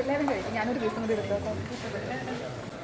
എല്ലാവരും കഴിക്കും. ഞാനൊരു ദിവസം കൂടി എടുത്തു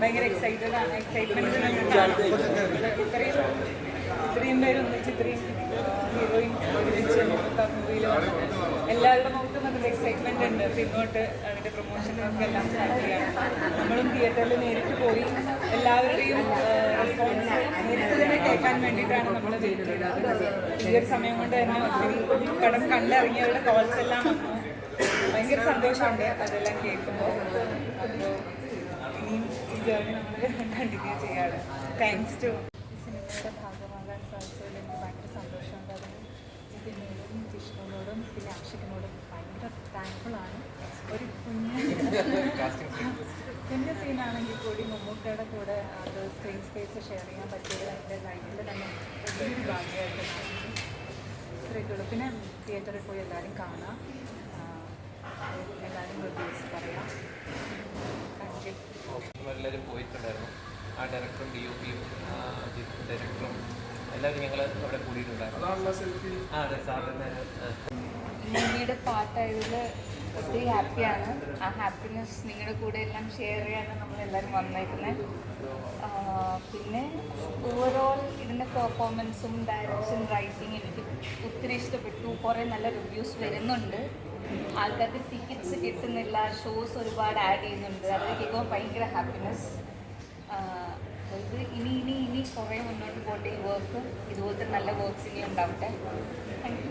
ഭയങ്കര എക്സൈറ്റഡ് ആണ്. എക്സൈറ്റ്മെന്റ് ഇത്രയും ഇത്രയും പേരൊന്നിച്ച് ഇത്രയും ഹീറോയിൻ ഒരുമിച്ച് മൂവിയിൽ എല്ലാവരുടെ മുഖത്തും അതിന്റെ എക്സൈറ്റ്മെന്റ് ഉണ്ട്. ഇപ്പം ഇങ്ങോട്ട് അതിന്റെ പ്രൊമോഷനൊക്കെ എല്ലാം സ്റ്റാർട്ട് ചെയ്യാണ്. നമ്മളും തിയേറ്ററിൽ നേരിട്ട് പോയി എല്ലാവരുടെയും കേൾക്കാൻ വേണ്ടിയിട്ടാണ് നമ്മൾ ചെയ്തിട്ടുള്ളത് ഈ ഒരു സമയം കൊണ്ട് തന്നെ ഒത്തിരി പടം കണ്ടിറങ്ങിയവരുടെ കോൾസ് എല്ലാം വന്നു. ഭയങ്കര സന്തോഷമുണ്ട് അതെല്ലാം കേൾക്കുമ്പോൾ ഇനിയും ഈ ജേർണി നമ്മൾ കണ്ടിന്യൂ ചെയ്യാണ്. താങ്ക്സ് ടു സിനിമയുടെ ഭാഗമാകാൻ സാധിച്ചതിൽ എനിക്ക് ഭയങ്കര സന്തോഷമുണ്ട്. അതിന് ഇതിനോടും ജിഷ്ണുവിനോടും പിന്നെ അക്ഷയ്ക്കിനോടും ഭയങ്കര താങ്ക്ഫുൾ ആണ്. ഒരു കുഞ്ഞ് സീനാണെങ്കിൽ കൂടി മമ്മൂക്കയുടെ കൂടെ അത് സ്ക്രീൻ സ്പേസ് ഷെയർ ചെയ്യാൻ പറ്റിയത് എന്റെ ലൈഫിൽ തന്നെ വലിയൊരു ഭാഗ്യമായിട്ട് മാറി ഇത്രയൊക്കെയുള്ളൂ പിന്നെ തിയേറ്ററിൽ പോയി എല്ലാവരും കാണാം. ആ, എല്ലാവരും റിവ്യൂസ് പറയാം. താങ്ക് എല്ലാവരും പോയിട്ടുണ്ടായിരുന്നു. ആ ഡയറക്ടറും ഡി ഒ പിയും ഡയറക്ടറും എല്ലാവരും ഞങ്ങൾ അവിടെ കൂടിയിട്ടുണ്ടായിരുന്നു. ആ അതെ സാറിന്റെ പാട്ടായതിൽ ഒത്തിരി ഹാപ്പിയാണ്. ആ ഹാപ്പിനെസ് നിങ്ങളുടെ കൂടെ എല്ലാം ഷെയർ ചെയ്യാനാണ് നമ്മളെല്ലാവരും വന്നേക്കുന്നത് പിന്നെ ഓവറോൾ ഇതിന്റെ പെർഫോമൻസും ഡയറക്ഷൻ റൈറ്റിംഗ് എനിക്ക് ഒത്തിരി ഇഷ്ടപ്പെട്ടു. കുറേ നല്ല റിവ്യൂസ് വരുന്നുണ്ട്. ആൾക്കാർക്ക് ടിക്കറ്റ്സ് കിട്ടുന്നില്ല. ഷോസ് ഒരുപാട് ആഡ് ചെയ്യുന്നുണ്ട്. അത് കേൾക്കുമ്പോൾ ഭയങ്കര ഹാപ്പിനെസ് ഇത് ഇനി ഇനി ഇനി കുറേ മുന്നോട്ട് പോട്ടെ ഈ വർക്ക് ഇതുപോലത്തെ നല്ല വർക്ക്സ് ഇനി ഉണ്ടാവട്ടെ. താങ്ക് യു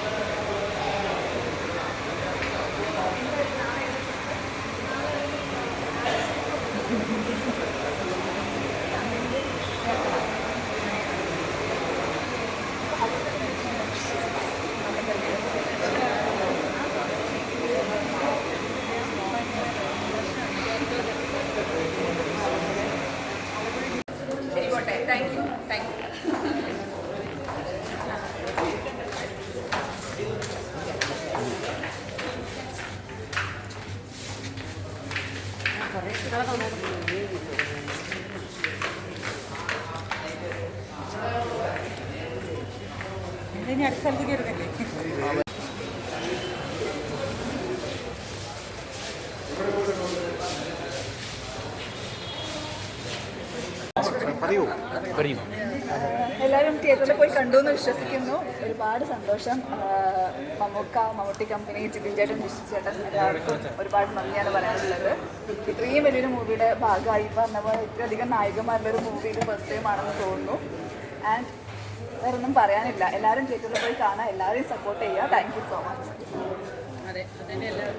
ഇനി അടുത്ത സ്ഥലത്തേക്ക് വരുന്നില്ലേ പറയൂ എല്ലാവരും തിയേറ്ററിൽ പോയി കണ്ടു എന്ന് വിശ്വസിക്കുന്നു. ഒരുപാട് സന്തോഷം. മമ്മൂക്ക മമ്മൂട്ടി കമ്പനി ജിതിൻ ചേട്ടൻ ജിഷി ചേട്ടൻ എല്ലാവർക്കും ഒരുപാട് നന്ദിയാണ് പറയാനുള്ളത്. ഇത്രയും വലിയൊരു മൂവിയുടെ ഭാഗമായി പറഞ്ഞ പോലെ ഇത്രയധികം നായകന്മാരുടെ ഒരു മൂവിയുടെ ഫസ്റ്റ് ടൈം ആണെന്ന് തോന്നുന്നു. ആൻഡ് വേറെ ഒന്നും പറയാനില്ല. എല്ലാവരും തിയേറ്ററിൽ പോയി കാണാൻ എല്ലാവരെയും സപ്പോർട്ട് ചെയ്യുക. താങ്ക് യു സോ മച്ച് അതെ അതന്നെ എല്ലാവരും